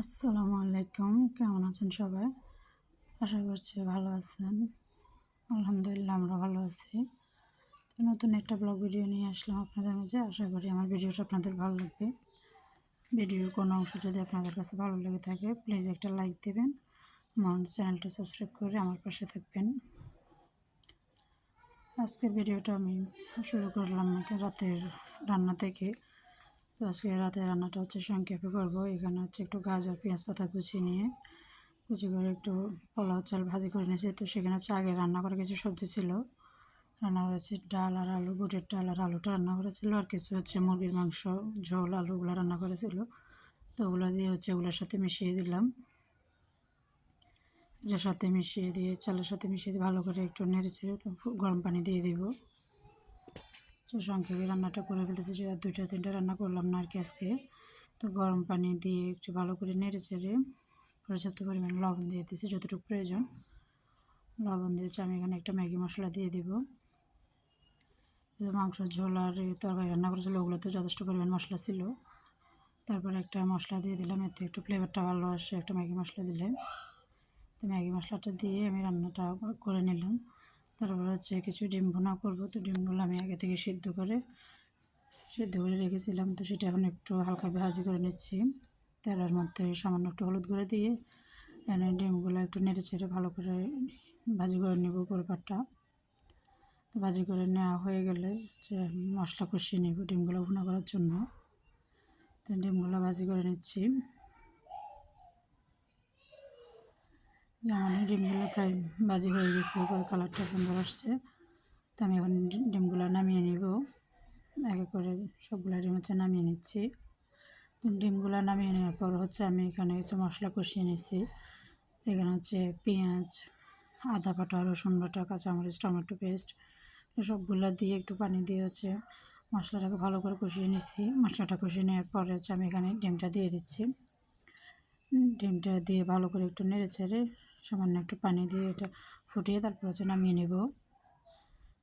আসসালামু আলাইকুম। কেমন আছেন সবাই? আশা করছি ভালো আছেন। আলহামদুলিল্লাহ, আমরা ভালো আছি। তো নতুন একটা ব্লগ ভিডিও নিয়ে আসলাম আপনাদের মাঝে। আশা করি আমার ভিডিওটা আপনাদের ভালো লাগবে। ভিডিওর কোনো অংশ যদি আপনাদের কাছে ভালো লেগে থাকে প্লিজ একটা লাইক দেবেন। আমার চ্যানেলটা সাবস্ক্রাইব করে আমার পাশে থাকবেন। আজকের ভিডিওটা আমি শুরু করলাম রাতের রান্না থেকে। তো আজকে রাতে রান্নাটা হচ্ছে সংক্ষেপে করব। এখানে হচ্ছে একটু গাজর, পেঁয়াজ পাতা কুচি নিয়ে কুচি করে একটু পোলাও চাল ভাজি করে নিয়েছি। তো সেখানে হচ্ছে আগে রান্না করে কিছু সবজি ছিল। রান্না করেছি ডাল আর আলু, বুটের ডাল আর আলুটা রান্না করেছিল। আর কিছু হচ্ছে মুরগির মাংস, ঝোল আলুগুলো রান্না করেছিল। তো ওগুলো দিয়ে হচ্ছে ওগুলোর সাথে মিশিয়ে দিলাম। এটার সাথে মিশিয়ে দিয়ে চালের সাথে মিশিয়ে দিয়ে ভালো করে একটু নেড়ে ছেড়ে তো গরম পানি দিয়ে দিব। তো সংক্ষেপে রান্নাটা করে ফেলতেছি দুইটা তিনটা রান্না করলাম না আর কি আজকে। তো গরম পানি দিয়ে একটু ভালো করে নেড়ে চেড়ে পর্যাপ্ত পরিমাণে লবণ দিয়ে দিয়েছি, যতটুকু প্রয়োজন। লবণ দিয়েছি আমি এখানে একটা ম্যাগি মশলা দিয়ে দেবো। মাংস, ঝোল আর তরকারি রান্না করেছিল ওগুলোতে যথেষ্ট পরিমাণ মশলা ছিল। তারপরে একটা মশলা দিয়ে দিলাম, এতে একটু ফ্লেভারটা ভালো আসে, একটা ম্যাগি মশলা দিলে। তো ম্যাগি মশলাটা দিয়ে আমি রান্নাটা করে নিলাম। তারপর হচ্ছে কিছু ডিম ভুনা করব। তো ডিমগুলো আমি আগে থেকে সিদ্ধ করে সিদ্ধ করে রেখেছিলাম। তো সেটা এখন একটু হালকা ভাজি করে নিচ্ছি। তেলের মধ্যে সামান্য একটু হলুদ করে দিয়ে এনে ডিমগুলো একটু নেড়ে ছেড়ে ভালো করে ভাজি করে নেব পরিপাটটা তো ভাজি করে নেওয়া হয়ে গেলে যে মশলা কষিয়ে নেব ডিমগুলো ভুনা করার জন্য। তো ডিমগুলো ভাজি করে নিচ্ছি। যেমন ডিমগুলো প্রায় বাজি হয়ে গেছে উপরে কালারটা সুন্দর আসছে। তো আমি এখন ডিমগুলো নামিয়ে নিব। আগে করে সবগুলো ডিম হচ্ছে নামিয়ে নিচ্ছি। ডিমগুলো নামিয়ে নেওয়ার পর হচ্ছে আমি এখানে কিছু মশলা কষিয়ে নিচ্ছি এখানে হচ্ছে পেঁয়াজ, আদা বাটা, রসুন বাটা, কাঁচামরিচ, টমেটো পেস্ট সবগুলো দিয়ে একটু পানি দিয়ে হচ্ছে মশলাটাকে ভালো করে কষিয়ে নিচ্ছি মশলাটা কষিয়ে নেওয়ার পরে হচ্ছে আমি এখানে ডিমটা দিয়ে দিচ্ছি। ডিমটা দিয়ে ভালো করে একটু নেড়ে ছেড়ে সামান্য একটু পানি দিয়ে এটা ফুটিয়ে তারপর হচ্ছে নামিয়ে নেব।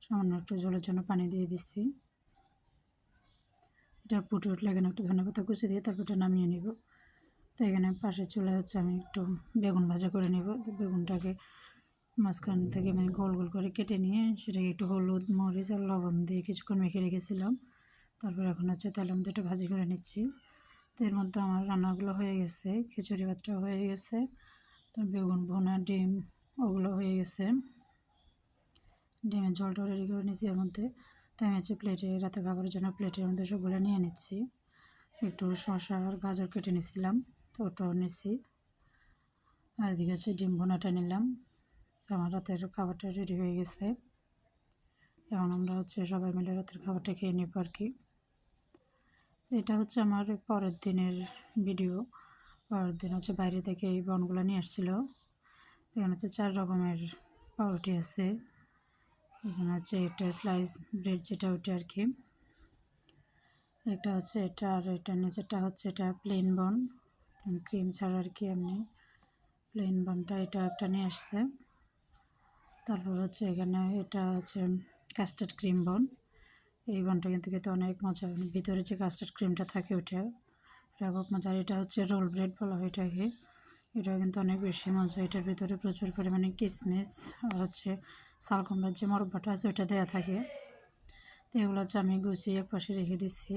সামান্য একটু জলের জন্য পানি দিয়ে দিচ্ছি। এটা ফুটে উঠলে এখানে একটু ধনে পাতা কুচি দিয়ে তারপর এটা নামিয়ে নেব। তো এখানে পাশে চলে হচ্ছে আমি একটু বেগুন ভাজা করে নেব। বেগুনটাকে মাঝখান থেকে আমি গোল গোল করে কেটে নিয়ে সেটাকে একটু হলুদ, মরিচ আর লবণ দিয়ে কিছুক্ষণ মেখে রেখেছিলাম। তারপর এখন হচ্ছে তেলের মধ্যে একটু ভাজি করে নিচ্ছি। তো এর মধ্যে আমার রান্নাগুলো হয়ে গেছে, খিচুড়ি ভাতটা হয়ে গেছে তো বেগুন, ভোনা, ডিম, ওগুলো হয়ে গেছে। ডিমের জলটা রেডি করে নিয়েছি এর মধ্যে তো আমি হচ্ছে প্লেটে, রাতে খাবারের জন্য প্লেটের মধ্যে সবগুলো নিয়ে নিচ্ছি। একটু শসা আর গাজর কেটে নিচ্ছিলাম তো ওটাও নিচ্ছি আর এদিকে হচ্ছে ডিম ভোনাটা নিলাম আমার রাতের খাবারটা রেডি হয়ে গেছে। এখন আমরা হচ্ছে সবাই মিলে রাতের খাবারটা খেয়ে নিব আর কি। এটা হচ্ছে আমার পরের দিনের ভিডিও পরের দিন হচ্ছে বাইরে থেকে এই বনগুলো নিয়ে আসছিল। এখানে হচ্ছে চার রকমের পাউরুটি আছে। এখানে হচ্ছে একটা স্লাইস ব্রেড যেটা ওইটা আর কি। একটা হচ্ছে এটা আর এটা নিচেরটা হচ্ছে এটা প্লেন বন ক্রিম ছাড়া আর কি এমনি। প্লেন বনটা এটা একটা নিয়ে আসছে। তারপর হচ্ছে এখানে এটা হচ্ছে কাস্টার্ড ক্রিম বন এই বনটা কিন্তু খেতে অনেক মজা। ভিতরে যে কাস্টার্ড ক্রিমটা থাকে ওটা এটা খুব মজা এটা হচ্ছে রোল ব্রেড বলা হয় এটাকে। এটা কিন্তু অনেক বেশি মজা। এটার ভিতরে প্রচুর পরিমাণে কিসমিস আর হচ্ছে শালকুমড়ার যে মরব্বাটা আছে ওটা দেওয়া থাকে। তো এগুলো হচ্ছে আমি গুছিয়ে এক পাশে রেখে দিচ্ছি।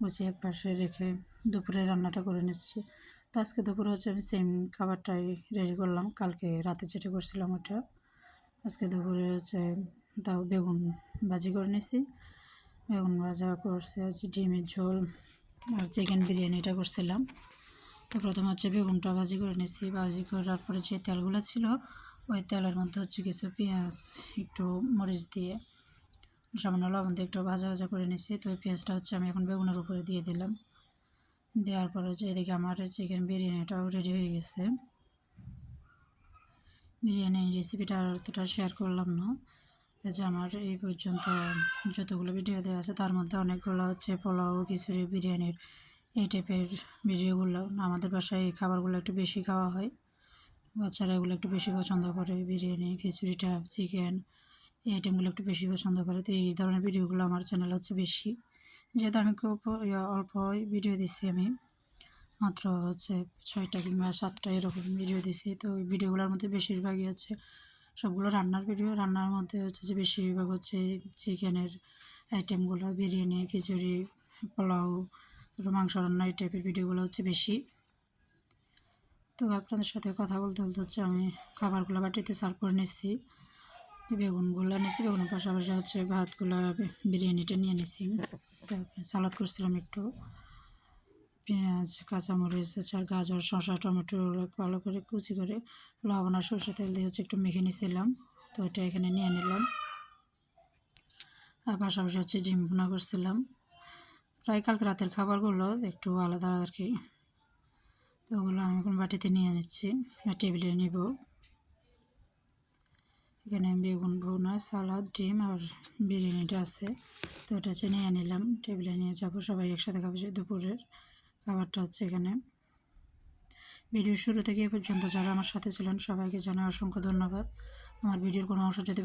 গুছিয়ে এক পাশে রেখে দুপুরে রান্নাটা করে নিচ্ছি। তো আজকে দুপুরে হচ্ছে আমি সেম খাবারটাই রেডি করলাম। কালকে রাতে যেটা করছিলাম ওটা আজকে দুপুরে হচ্ছে তাও বেগুন ভাজি করে নিচ্ছি বেগুন ভাজা করছে হচ্ছে ডিমের ঝোল আর চিকেন বিরিয়ানিটা করছিলাম। তো প্রথমে হচ্ছে বেগুনটা ভাজি করে নিয়েছি ভাজি করার পরে যে তেলগুলো ছিল, ওই তেলের মধ্যে হচ্ছে কিছু পেঁয়াজ, একটু মরিচ দিয়ে সামান্য লবণ দিয়ে একটু ভাজা ভাজা করে নিয়েছি তো ওই পেঁয়াজটা হচ্ছে আমি এখন বেগুনের উপরে দিয়ে দিলাম। দেওয়ার পরে হচ্ছে এদিকে আমার চিকেন বিরিয়ানিটাও রেডি হয়ে গেছে। বিরিয়ানি রেসিপিটা আর অতটা শেয়ার করলাম না। যে আমার এই পর্যন্ত যতগুলো ভিডিও দেওয়া আছে, তার মধ্যে অনেকগুলো হচ্ছে পোলাও, খিচুড়ি বিরিয়ানির এই টাইপের ভিডিওগুলো। আমাদের বাসায় এই খাবারগুলো একটু বেশি খাওয়া হয়। বাচ্চারা এগুলো একটু বেশি পছন্দ করে। বিরিয়ানি, খিচুড়িটা চিকেন এই আইটেমগুলো একটু বেশি পছন্দ করে। তো এই ধরনের ভিডিওগুলো আমার চ্যানেল হচ্ছে বেশি। যেহেতু আমি খুব অল্প ভিডিও দিচ্ছি আমি, মাত্র হচ্ছে ছয়টা কিংবা সাতটা এরকম ভিডিও দিছি, তো ওই ভিডিওগুলোর মধ্যে বেশিরভাগই হচ্ছে সবগুলো রান্নার ভিডিও রান্নার মধ্যে হচ্ছে যে বেশিরভাগ হচ্ছে চিকেনের আইটেমগুলো বিরিয়ানি, খিচুড়ি, পোলাও, তারপর মাংস রান্না, এই টাইপের ভিডিওগুলো হচ্ছে বেশি। তো আপনাদের সাথে কথা বলতে বলতে হচ্ছে আমি খাবারগুলো বাটিতে সার্ভ করে নিচ্ছি। বেগুনগুলো নিচ্ছি, বেগুনের পাশাপাশি হচ্ছে ভাতগুলো, বিরিয়ানিটা নিয়ে নিছি তারপরে সালাদ করছিলাম একটু। পেঁয়াজ, কাঁচামরিচ আর গাজর, শসা, টমেটো ভালো করে কুচি করে লবণ আর সরষে তেল দিয়ে হচ্ছে একটু মেখে নিয়েছিলাম তো এটা এখানে নিয়ে নিলাম। আর পাশাপাশি হচ্ছে ডিম ভুনা করছিলাম। প্রায় কালকে রাতের খাবারগুলো একটু আলাদা আলাদা আর কি। তো ওগুলো আমি এখন বাটিতে নিয়ে নিচ্ছি। বা টেবিলে নিব। এখানে বেগুন ভুনা, সালাদ, ডিম আর বিরিয়ানিটা আছে। তো ওটা হচ্ছে নিয়ে নিলাম। টেবিলে নিয়ে যাব। সবাই একসাথে খাব দুপুরের। খাবারটা হচ্ছে এখানে। ভিডিও শুরু থেকে এ পর্যন্ত যারা আমার সাথে ছিলেন সবাইকে জানাই অসংখ্য ধন্যবাদ। আমার ভিডিওর কোনো অংশ যদি